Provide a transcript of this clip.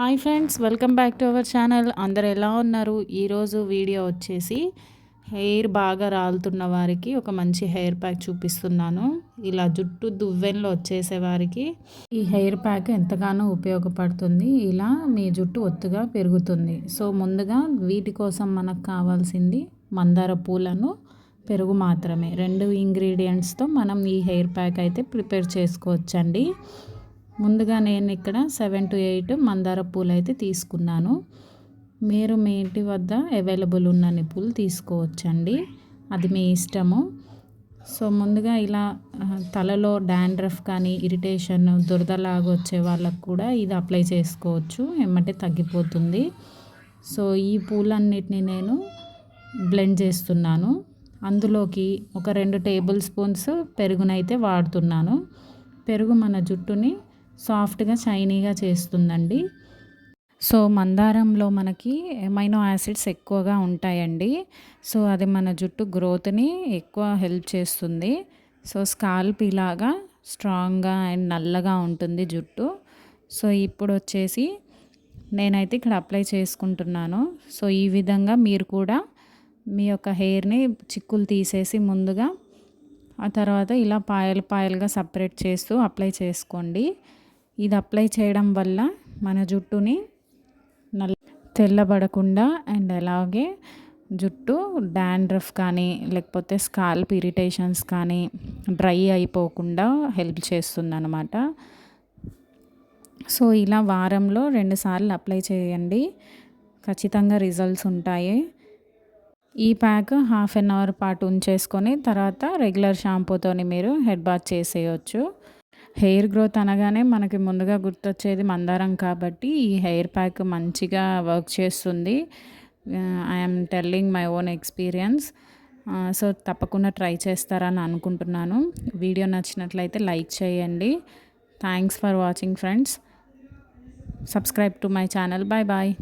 Hi friends welcome back to our channel. అందరు ఎలా ఉన్నారు? ఈరోజు వీడియో వచ్చేసి హెయిర్ బాగా రాలుతున్న వారికి ఒక మంచి హెయిర్ ప్యాక్ చూపిస్తున్నాను. ఇలా జుట్టు దువ్వెన్లో వచ్చేసే వారికి ఈ హెయిర్ ప్యాక్ ఎంతగానో ఉపయోగపడుతుంది. ఇలా మీ జుట్టు ఒత్తుగా పెరుగుతుంది. సో ముందుగా వీటి కోసం మనకు కావాల్సింది మందార పూలను పెరుగు మాత్రమే. రెండు ఇంగ్రీడియంట్స్తో మనం ఈ హెయిర్ ప్యాక్ అయితే ప్రిపేర్ చేసుకోవచ్చండి. ముందుగా నేను ఇక్కడ సెవెన్ టు ఎయిట్ మందార పూలు అయితే తీసుకున్నాను. మీరు మీ ఇంటి వద్ద అవైలబుల్ ఉన్నన్ని పూలు తీసుకోవచ్చండి. అది మీ ఇష్టము. సో ముందుగా ఇలా తలలో డాండ్రఫ్ కానీ ఇరిటేషన్ దురదలాగా వచ్చే వాళ్ళకు కూడా ఇది అప్లై చేసుకోవచ్చు. ఏమంటే తగ్గిపోతుంది. సో ఈ పూలన్నిటిని నేను బ్లెండ్ చేస్తున్నాను. అందులోకి ఒక రెండు టేబుల్ స్పూన్స్ పెరుగునైతే వాడుతున్నాను. పెరుగు మన జుట్టుని సాఫ్ట్గా షైనీగా చేస్తుందండి. సో మందారంలో మనకి ఎమైనో యాసిడ్స్ ఎక్కువగా ఉంటాయండి. సో అది మన జుట్టు గ్రోత్ని ఎక్కువ హెల్ప్ చేస్తుంది. సో స్కాల్ప్ ఇలాగా స్ట్రాంగ్గా అండ్ నల్లగా ఉంటుంది జుట్టు. సో ఇప్పుడు వచ్చేసి నేనైతే ఇక్కడ అప్లై చేసుకుంటున్నాను. సో ఈ విధంగా మీరు కూడా మీ యొక్క హెయిర్ని చిక్కులు తీసేసి ముందుగా ఆ తర్వాత ఇలా పాయలు పాయలుగా సపరేట్ చేస్తూ అప్లై చేసుకోండి. ఇది అప్లై చేయడం వల్ల మన జుట్టుని నల్ల తెల్లబడకుండా అండ్ అలాగే జుట్టు డాండ్రఫ్ కానీ లేకపోతే స్కాల్ప్ ఇరిటేషన్స్ కానీ డ్రై అయిపోకుండా హెల్ప్ చేస్తుంది అనమాట సో ఇలా వారంలో రెండుసార్లు అప్లై చేయండి. ఖచ్చితంగా రిజల్ట్స్ ఉంటాయి. ఈ ప్యాక్ హాఫ్ అన్ అవర్ పాటు ఉంచేసుకొని తర్వాత రెగ్యులర్ షాంపూతోని మీరు హెడ్ బాత్ చేసేయచ్చు. హెయిర్ గ్రోత్ అనగానే మనకి ముందుగా గుర్తొచ్చేది మందారం కాబట్టి ఈ హెయిర్ ప్యాక్ మంచిగా వర్క్ చేస్తుంది. I'm telling my own experience so తప్పకుండా ట్రై చేస్తారని అనుకుంటున్నాను. వీడియో నచ్చినట్లయితే లైక్ చేయండి. Thanks for watching friends subscribe to my channel bye bye